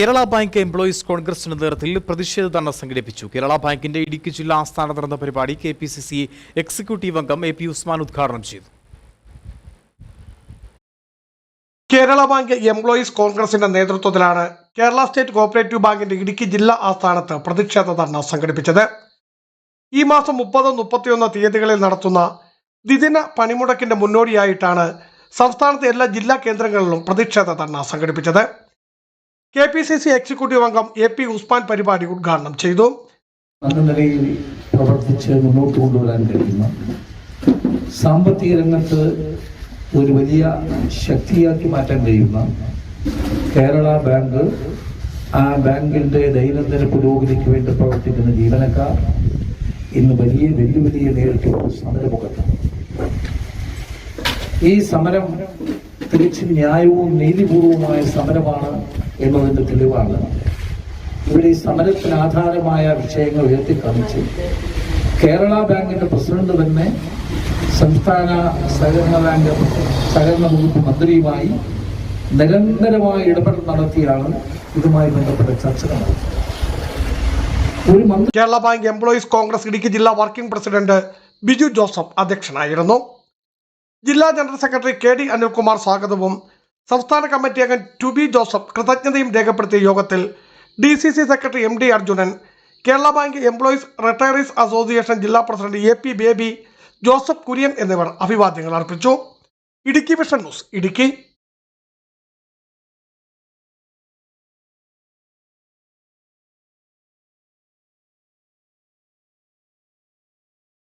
Kerala bank employees കോൺഗ്രസിന്റെ നേതൃത്വത്തിൽ പ്രതിഷേധ ധർണ സംഘടിപ്പിച്ചു. കേരള ബാങ്കിന്റെ ഇടുക്കി ജില്ലാ ആസ്ഥാനത്ത് നടന്ന പരിപാടി K P C C executive അംഗം എ പി ഉസ്മാൻ ഉദ്ഘാടനം ചെയ്തു. കേരള ബാങ്ക് എംപ്ലോയീസ് കോൺഗ്രസിന്റെ നേതൃത്വത്തിലാണ് കേരള സ്റ്റേറ്റ് കോപ്പറേറ്റീവ് ബാങ്കിന്റെ ഇടുക്കി ജില്ലാ ആസ്ഥാനത്ത് പ്രതിഷേധ ധർണ സംഘടിപ്പിച്ചത്. ഈ മാസം മുപ്പത് മുപ്പത്തിയൊന്ന് തീയതികളിൽ നടത്തുന്ന ദ്വിദിന പണിമുടക്കിന്റെ മുന്നോടിയായിട്ടാണ് സംസ്ഥാനത്തെ എല്ലാ ജില്ലാ കേന്ദ്രങ്ങളിലും പ്രതിഷേധ ധർണ സംഘടിപ്പിച്ചത്. K P C C executive അംഗം എ പി ഉസ്മാൻ പരിപാടി ഉദ്ഘാടനം ചെയ്തു. നല്ല നിലയിൽ പ്രവർത്തിച്ച് മുന്നോട്ട് കൊണ്ടുവരാൻ കഴിയുന്ന. സാമ്പത്തിക രംഗത്ത് ഒരു വലിയ ശക്തിയാക്കി മാറ്റാൻ കഴിയുന്ന കേരള ബാങ്ക് ആ ബാങ്കിന്റെ ദൈനംദിന പുരോഗതിക്ക് വേണ്ടി പ്രവർത്തിക്കുന്ന ജീവനക്കാർ ഇന്ന് വലിയ വെല്ലുവിളിയെ നേരിട്ടുള്ള സമരമുഖത്താണ് ഈ സമരം തികച്ചും ന്യായവും നീതിപൂർവമായ സമരമാണ് എന്നതിന്റെ തെളിവാണ്. ഇവിടെ ഈ സമരത്തിന് ആധാരമായ വിഷയങ്ങൾ ഉയർത്തിക്കാണിച്ച്. കേരള ബാങ്കിന്റെ പ്രസിഡന്റ് തന്നെ സംസ്ഥാന സഹകരണ ബാങ്ക് സഹകരണ വകുപ്പ് മന്ത്രിയുമായി നിരന്തരമായ ഇടപെടൽ നടത്തിയാണ് ഇതുമായി ബന്ധപ്പെട്ട ചർച്ച ഒരു മന്ത്രി Kerala bank employees congress Idukki ജില്ലാ വർക്കിംഗ് പ്രസിഡന്റ് ബിജു ജോസഫ് അധ്യക്ഷനായിരുന്നു. ജില്ലാ general secretary K D Anilkumar സ്വാഗതവും. സംസ്ഥാന കമ്മിറ്റി അംഗം ടു ബി ജോസഫ് കൃതജ്ഞതയും രേഖപ്പെടുത്തിയ യോഗത്തിൽ D C C secretary M D Arjunan Kerala bank employees retirees association ജില്ലാ president A P Baby Joseph Kurian എന്നിവർ അഭിവാദ്യങ്ങൾ അർപ്പിച്ചു. Idukki vision news Idukki.